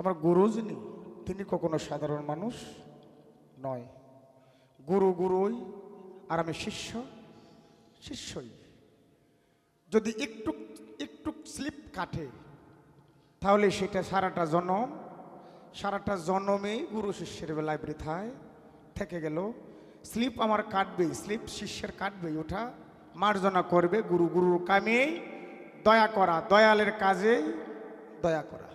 তোমার গুরু যিনি, তিনি কখনো সাধারণ মানুষ নয়। গুরু গুরুই আর আমি শিষ্য, শিষ্যই। যদি একটু একটু স্লিপ কাটে, তাহলে সেটা সারাটা জনম, সারাটা জনমেই গুরু শিষ্যের বেলায় বৃথায় থেকে গেল। স্লিপ আমার কাটবেই, স্লিপ শিষ্যের কাটবেই ওঠা মার্জনা করবে। গুরু গুরুর কামেই দয়া করা, দয়ালের কাজেই দয়া করা।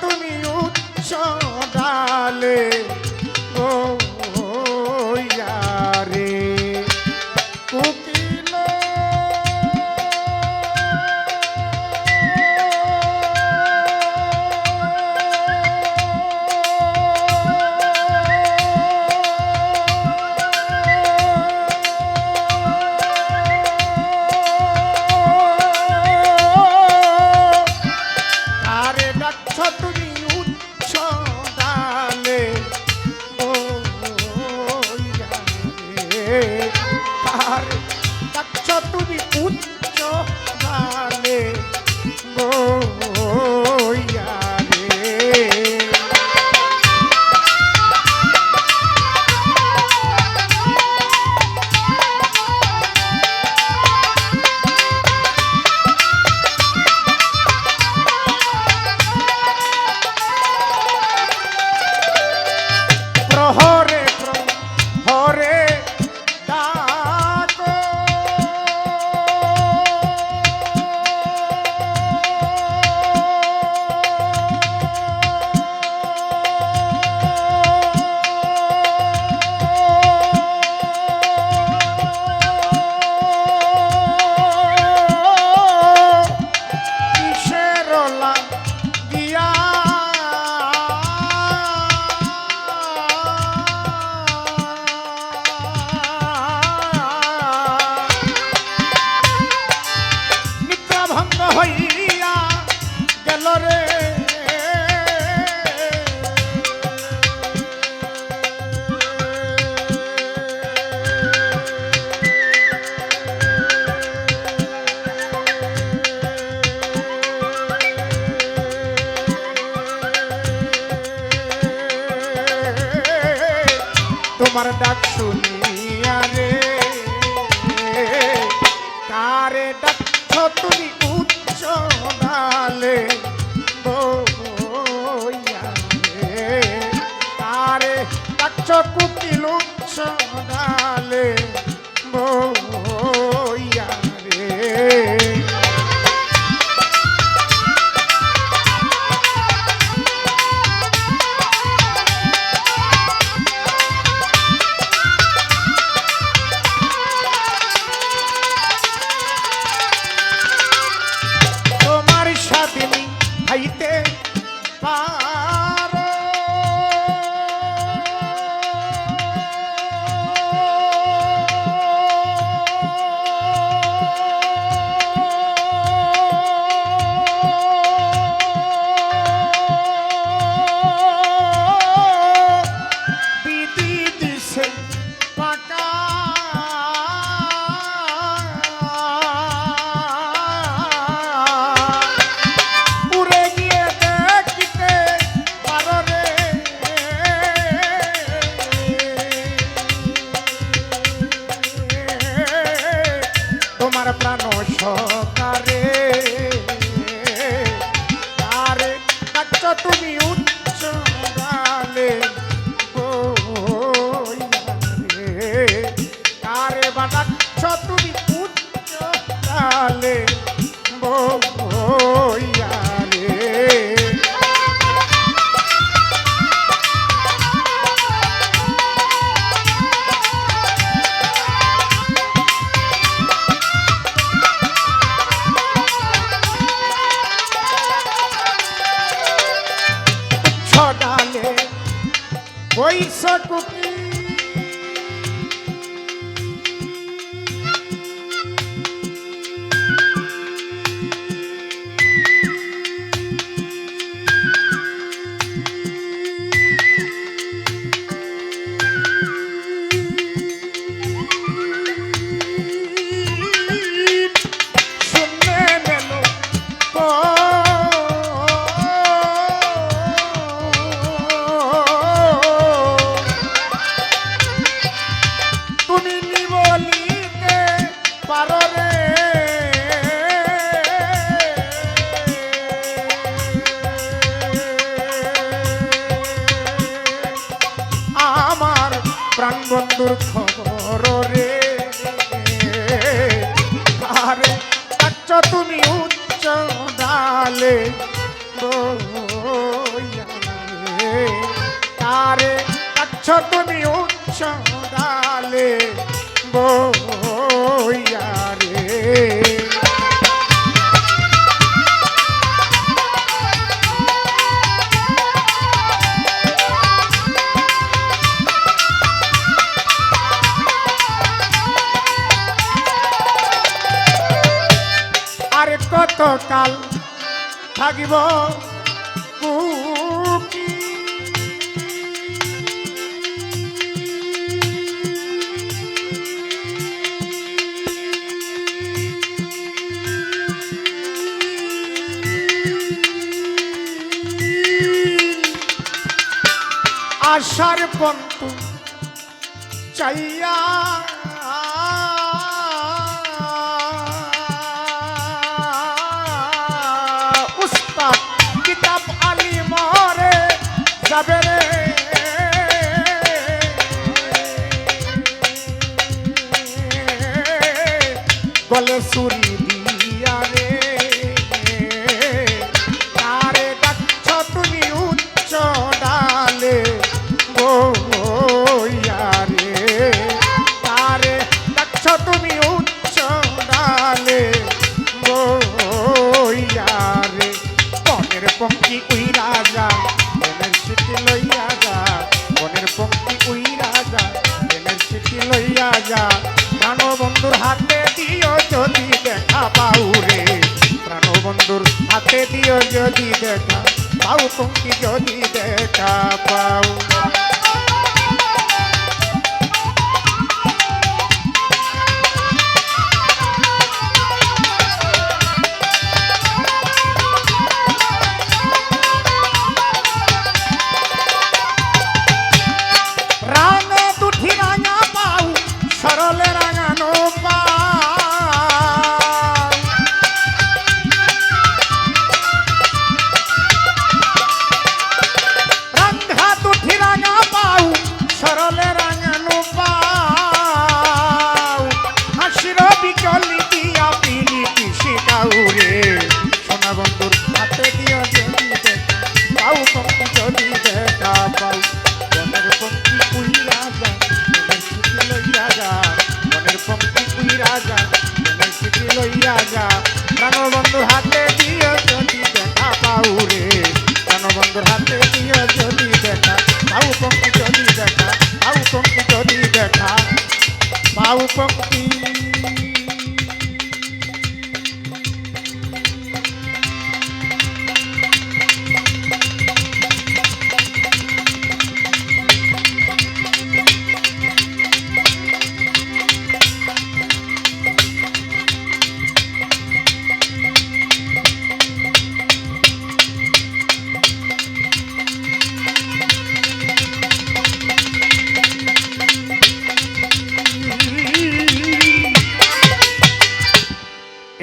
তুমি উচ্চ ডালে ডাকছ তুমি উচ্চ ডালে বইয়া রে। কারে ডাকছ কুকিল উচ্চ ডালে বন্ধুর খবর রে। আরে, আচ্ছ তুমি উচ্চ ডালে আরে, আচ্ছ তুমি উচ্চ ডালে বইয়া আরে কাল থাকিব আশার পন্তু চাইয়া হাতে দিও যদি দেখা পাও তুমি যদি দেখা পাও। রাজা বনের ছুটি লইয়া যা প্রাণবন্ধুর হাতে দিও যদি দেখা পাও রে। প্রাণবন্ধুর হাতে দিও যদি দেখা পাও পঙ্কি যদি দেখা, পাও পঙ্কি যদি দেখা, পাও পঙ্কি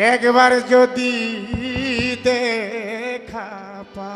একবার যদি দেখা পা